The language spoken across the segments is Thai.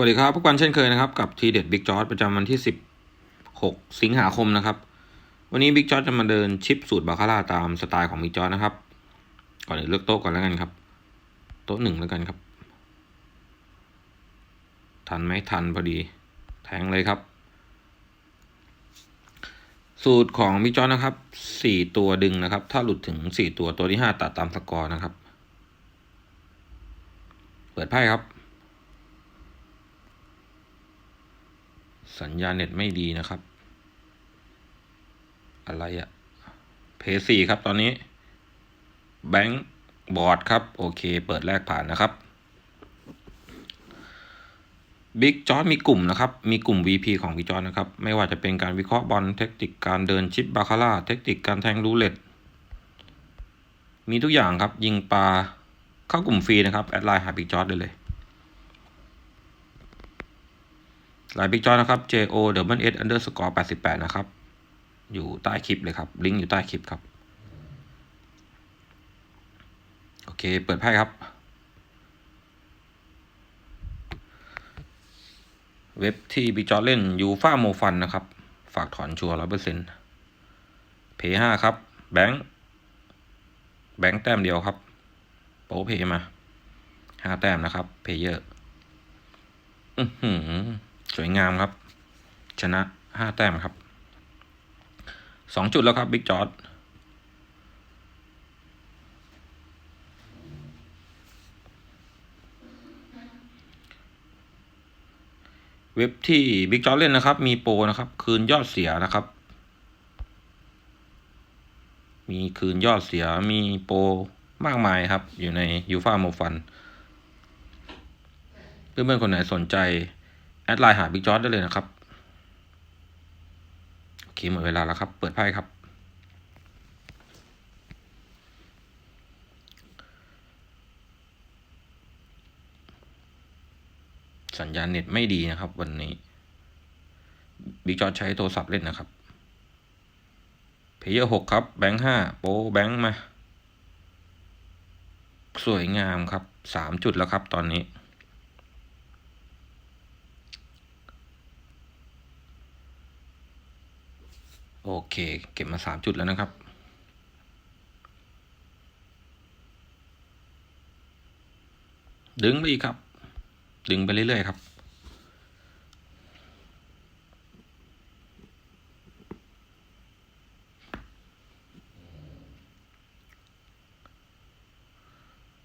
วัสดีครับพบกันเช่นเคยนะครับกับทีเด็ดบิ๊กจอร์ดประจำวันที่ 16 สิงหาคมนะครับ วันนี้บิ๊กจอร์ดจะมาเดินชิปสูตรบาคาร่าตามสไตล์ของบิ๊กจอร์ดนะครับ ก่อนอื่นเลือกโต๊ะก่อนแล้วกันครับ โต๊ะหนึ่งแล้วกันครับ ทันไหมทันพอดี แทงเลยครับ สูตรของบิ๊กจอร์ดนะครับสี่ตัวดึงนะครับ ถ้าหลุดถึงสี่ตัวตัวที่ห้าตัดตามสกอร์นะครับ เปิดไพ่ครับ สัญญาณเน็ตไม่ดีนะครับ อะไรอะเพย์สี่ครับตอนนี้ แบงค์บอร์ดครับ โอเค เปิดแรกผ่านนะครับบิ๊กจอร์มีกลุ่มนะครับ มีกลุ่ม VP ของบิ๊กจอร์นะครับ ไม่ว่าจะเป็นการวิเคราะห์บอล เทคนิคการเดินชิปบาคาร่า เทคนิคการแทงรูเล็ต มีทุกอย่างครับ ยิงปลาเข้ากลุ่มฟรีนะครับ แอดไลน์หาบิ๊กจอร์ได้เลย ลายบิ๊กจอนะครับ JO double S underscore 88 นะครับ อยู่ใต้คลิปเลยครับ ลิงก์อยู่ใต้คลิปครับ โอเค เปิดไพ่ครับ เว็บที่บิ๊กจอเล่นยูฟ่าโมฟันนะครับ ฝากถอนชัวร์ร้อยเปอร์เซ็นต์เพย์ห้าครับ แบงค์แบงค์แต้มเดียวครับ โป๊เพย์มาห้าแต้มนะครับ เพย์เยอร์อือหือ สวยงามครับ ชนะห้าแต้มครับสองจุดแล้วครับบิ๊กจอร์ดเว็บที่บิ๊กจอร์ดเล่นนะครับ มีโปรนะครับ คืนยอดเสียนะครับ มีคืนยอดเสียมีโปรมากมายครับ อยู่ในยูฟ่าโมฟัน เพื่อนๆคนไหนสนใจ แอดไลน์หาบิ๊กจอร์ดได้เลยนะครับ โอเคหมดเวลาแล้วครับ เปิดไพ่ครับ สัญญาณเน็ตไม่ดีนะครับ วันนี้ บิ๊กจอร์ดใช้โทรศัพท์เล่นนะครับ เพย์เยอร์หกครับ แบงค์ห้าโปแบงค์มา สวยงามครับสามจุดแล้วครับตอนนี้ โอเค เก็บมาสามจุดแล้วนะครับ ดึงไปอีกครับ ดึงไปเรื่อยๆครับ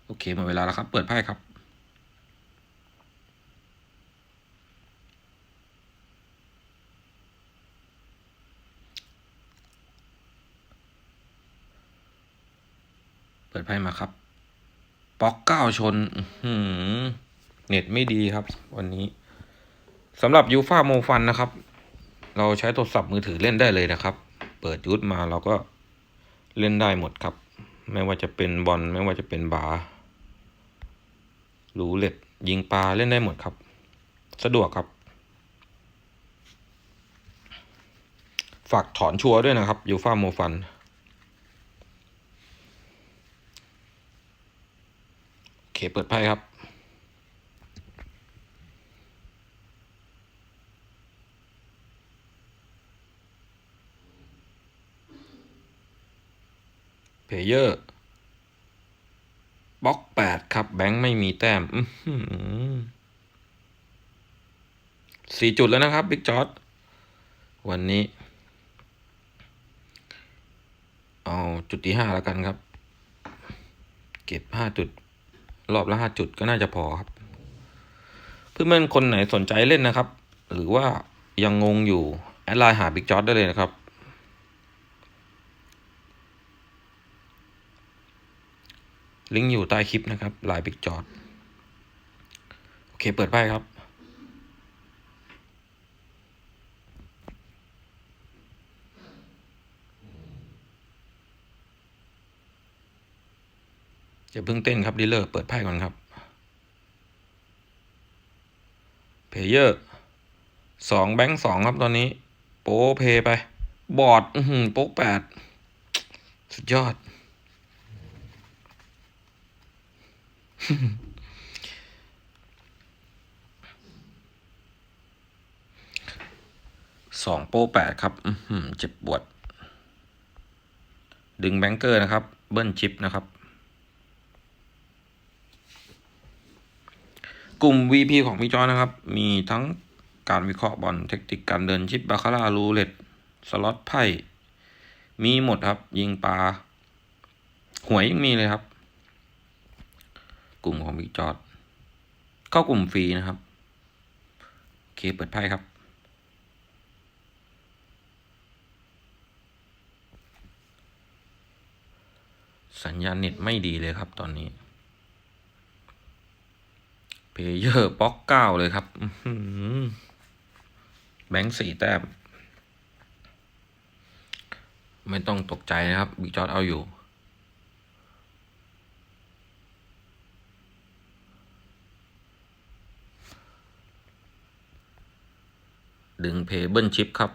โอเคหมดเวลาแล้วครับ เปิดไพ่ครับ เปิดไพ่มาครับป๊อกเก้าชนเน็ตไม่ดีครับ วันนี้สำหรับยูฟาโมฟันนะครับ เราใช้โทรศัพท์มือถือเล่นได้เลยนะครับ เปิดยูทมาเราก็เล่นได้หมดครับ ไม่ว่าจะเป็นบอลไม่ว่าจะเป็นบาร์รูเล็ตยิงปลาเล่นได้หมดครับ สะดวกครับ ฝากถอนชัวร์ด้วยนะครับยูฟาโมฟัน โอ เคเปิดไพ่ครับ เพเยอร์บล็อกแปดครับ แบงค์ไม่มีแต้มสี่จุดแล้วนะครับบิ๊กจอร์ดวันนี้ เอาจุดที่ห้าแล้วกันครับ เก็บห้าจุด รอบละห้าจุดก็น่าจะพอครับ เพื่อนๆคนไหนสนใจเล่นนะครับ หรือว่ายังงงอยู่แอดไลน์หาบิ๊กจ็อดได้เลยนะครับ ลิงก์อยู่ใต้คลิปนะครับไลน์บิ๊กจ็อดโอเคเปิดไพ่ครับ อย่าเพิ่งเต้นครับดีลเลอร์เปิดไพ่ก่อนครับเพเยอร์สองแบงค์สองครับตอนนี้ โป๊เพไป บอร์ดโป๊แปดสุดยอด สองโป้แปดครับอือหือเจ็บปวด ดึงแบงเกอร์นะครับ เบิ้ลชิปนะครับ กลุ่ม VP ของพี่จอนะครับ มีทั้งการวิเคราะห์บอลเทคนิคการเดินชิปบาคาร่ารูเล็ตสล็อตไพ่มีหมดครับ ยิงปลาหวยยังมีเลยครับ กลุ่มของพี่จอดเข้ากลุ่มฟรีนะครับโอเคเปิดไพ่ครับสัญญาณเน็ตไม่ดีเลยครับตอนนี้ เพเยอร์ป๊อกเก้าเลยครับแบงค์สี่แต้ม ไม่ต้องตกใจนะครับบิ๊กจอร์ดเอาอยู่ ดึงเพเบิลชิปครับ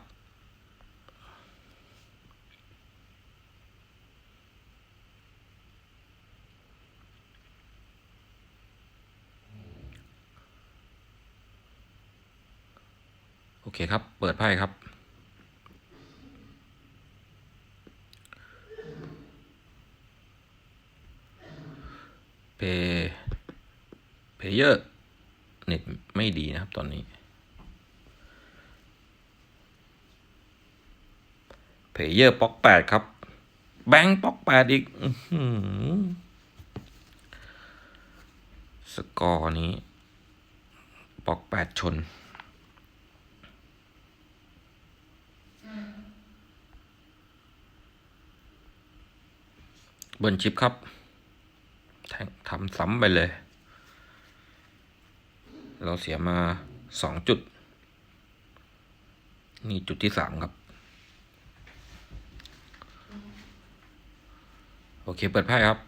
อเคครับ เปิดไพ่ครับ เพเพเยอร์เน็ตไม่ดีนะครับตอนนี้ เพเยอร์ป๊อกแปดครับ แบงค์ป๊อกแปดอีกอสกอร์นี้ ป๊อกแปดชน เบนชิปครับทงทำซ้ำไปเลย เราเสียมาสองจุด นี่จุดที่สามครับ โอเค เปิดไพ่ครับ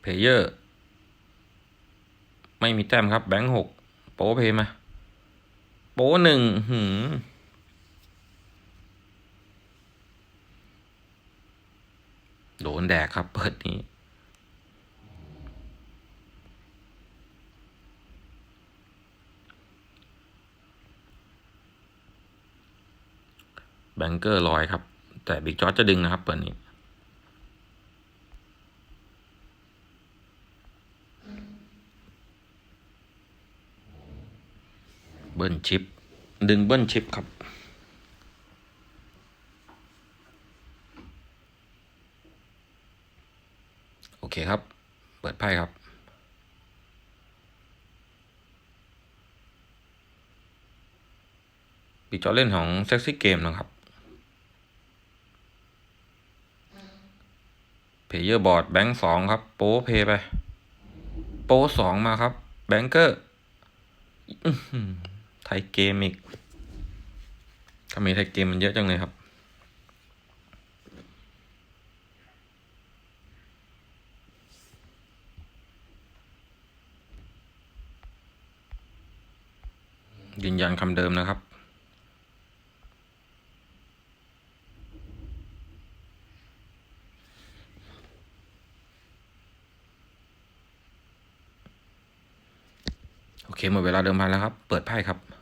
เพเยอร์ ไม่มีแต้มครับ แบงค์หกโป๊เพย์มาโป๊หนึ่งหืมโดนแดกครับเปิดนี้แบงเกอร์ลอยครับ แต่บิ๊กจอร์จจะดึงนะครับเปิดนี้ เบิ้ล ชิป ดึงเบิ้ลชิปครับ โอเคครับ เปิดไพ่ครับปิดจอเล่นของเซ็กซี่เกมนะครับเพเยอร์บอร์ดแบงค์สองครับ โป้เพย์ไป โป้สองมาครับ แบงเกอร์ ไทยเกมอีกทำไมไทยเกมมันเยอะจังเลยครับ ยืนยันคำเดิมนะครับโอเคหมดเวลาเดิมพันแล้วครับ เปิดไพ่ครับ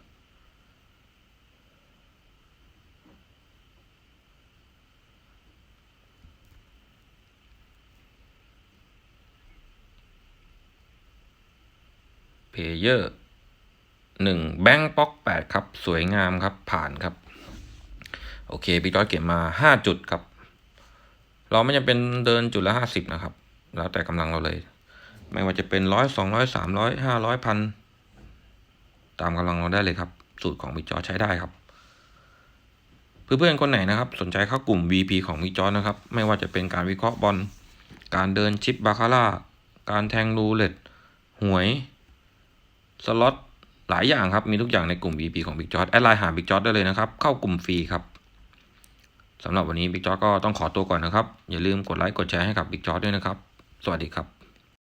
เพเยอร์หนึ่งแบงค์ป๊อกแปดครับ สวยงามครับผ่านครับ โอเคพี่ต้อยเก็บมาห้าจุดครับ เราไม่จำเป็นเดินจุดละห้าสิบนะครับ แล้วแต่กำลังเราเลย ไม่ว่าจะเป็นร้อยสองร้อยสามร้อยห้าร้อยพันตามกำลังเราได้เลยครับ สูตรของบิ๊กจอใช้ได้ครับ เพื่อนๆคนไหนนะครับ สนใจเข้ากลุ่ม VP ของบิ๊กจอนะครับ ไม่ว่าจะเป็นการวิเคราะห์บอลการเดินชิปบาคาร่าการแทงรูเล็ตหวย สล็อตหลายอย่างครับ มีทุกอย่างในกลุ่ม VP ของบิ๊กจอแอดไลน์หาบิ๊กจอได้เลยนะครับ เข้ากลุ่มฟรีครับสำหรับวันนี้บิ๊กจอก็ต้องขอตัวก่อนนะครับ อย่าลืมกดไลค์กดแชร์ให้กับบิ๊กจอด้วยนะครับ สวัสดีครับ